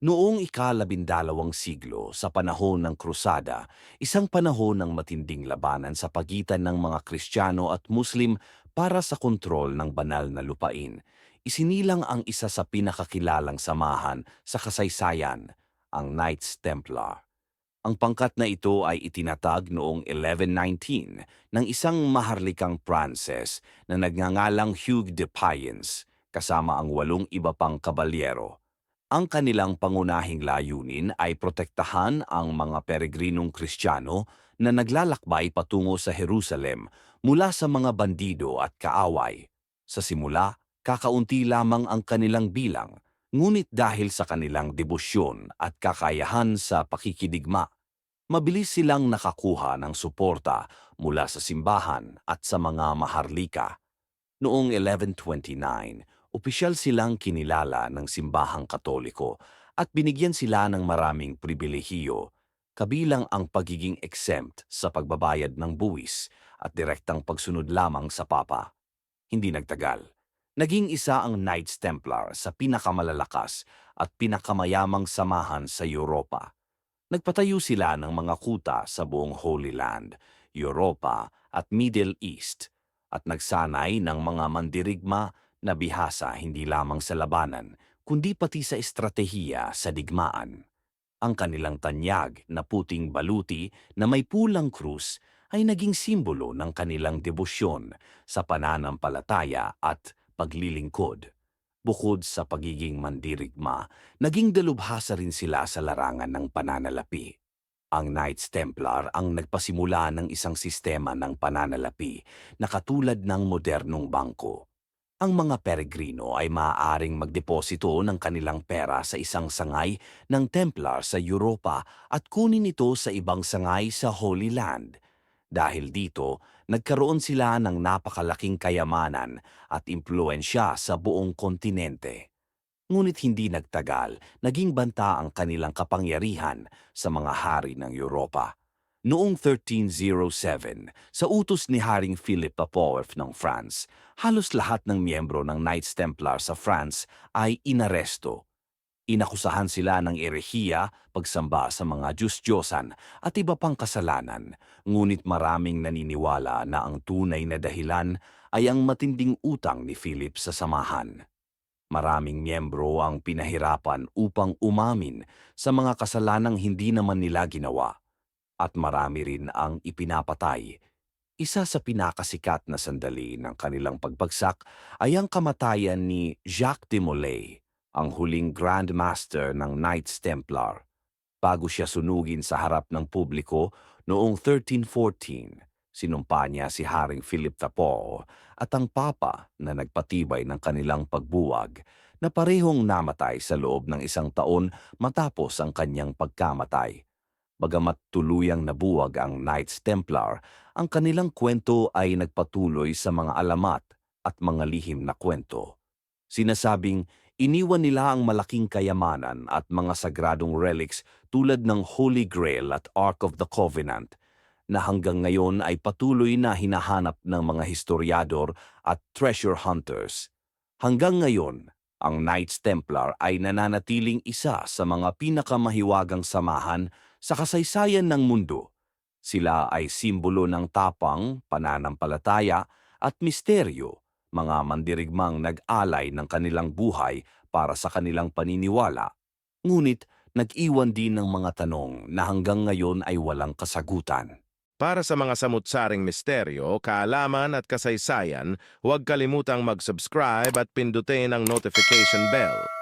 Noong ikalabindalawang siglo sa panahon ng krusada, isang panahon ng matinding labanan sa pagitan ng mga Kristiyano at Muslim para sa kontrol ng banal na lupain, isinilang ang isa sa pinakakilalang samahan sa kasaysayan, ang Knights Templar. Ang pangkat na ito ay itinatag noong 1119 ng isang maharlikang Pranses na nagngangalang Hugh de Payens kasama ang walong iba pang kabalyero. Ang kanilang pangunahing layunin ay protektahan ang mga peregrinong Kristiyano na naglalakbay patungo sa Jerusalem mula sa mga bandido at kaaway. Sa simula, kakaunti lamang ang kanilang bilang, ngunit dahil sa kanilang debosyon at kakayahan sa pakikidigma, mabilis silang nakakuha ng suporta mula sa simbahan at sa mga maharlika. Noong 1129, opisyal silang kinilala ng simbahang katoliko at binigyan sila ng maraming pribilehiyo, kabilang ang pagiging exempt sa pagbabayad ng buwis at direktang pagsunod lamang sa papa. Hindi nagtagal. Naging isa ang Knights Templar sa pinakamalalakas at pinakamayamang samahan sa Europa. Nagpatayo sila ng mga kuta sa buong Holy Land, Europa at Middle East at nagsanay ng mga mandirigma na bihasa hindi lamang sa labanan, kundi pati sa estratehiya sa digmaan. Ang kanilang tanyag na puting baluti na may pulang krus ay naging simbolo ng kanilang debosyon sa pananampalataya at paglilingkod. Bukod sa pagiging mandirigma, naging dalubhasa rin sila sa larangan ng pananalapi. Ang Knights Templar ang nagpasimula ng isang sistema ng pananalapi na katulad ng modernong bangko. Ang mga peregrino ay maaaring magdeposito ng kanilang pera sa isang sangay ng Templar sa Europa at kunin ito sa ibang sangay sa Holy Land. Dahil dito, nagkaroon sila ng napakalaking kayamanan at impluensya sa buong kontinente. Ngunit hindi nagtagal, naging banta ang kanilang kapangyarihan sa mga hari ng Europa. Noong 1307, sa utos ni Haring Philip IV ng France, halos lahat ng miyembro ng Knights Templar sa France ay inaresto. Inakusahan sila ng erehiya, pagsamba sa mga Diyos-Diyosan at iba pang kasalanan, ngunit maraming naniniwala na ang tunay na dahilan ay ang matinding utang ni Philip sa samahan. Maraming miyembro ang pinahirapan upang umamin sa mga kasalanang hindi naman nila ginawa at marami rin ang ipinapatay. Isa sa pinakasikat na sandali ng kanilang pagbagsak ay ang kamatayan ni Jacques de Molay, ang huling Grand Master ng Knights Templar. Bago siya sunugin sa harap ng publiko noong 1314, sinumpa niya si Haring Philip IV at ang Papa na nagpatibay ng kanilang pagbuwag na parehong namatay sa loob ng isang taon matapos ang kanyang pagkamatay. Bagamat tuluyang nabuwag ang Knights Templar, ang kanilang kwento ay nagpatuloy sa mga alamat at mga lihim na kwento. Sinasabing iniwan nila ang malaking kayamanan at mga sagradong relics tulad ng Holy Grail at Ark of the Covenant na hanggang ngayon ay patuloy na hinahanap ng mga historiador at treasure hunters. Hanggang ngayon, ang Knights Templar ay nananatiling isa sa mga pinakamahiwagang samahan sa kasaysayan ng mundo. Sila ay simbolo ng tapang, pananampalataya at misteryo, mga mandirigmang nag-alay ng kanilang buhay para sa kanilang paniniwala. Ngunit nag-iwan din ng mga tanong na hanggang ngayon ay walang kasagutan. Para sa mga samutsaring misteryo, kaalaman at kasaysayan, huwag kalimutang mag-subscribe at pindutin ang notification bell.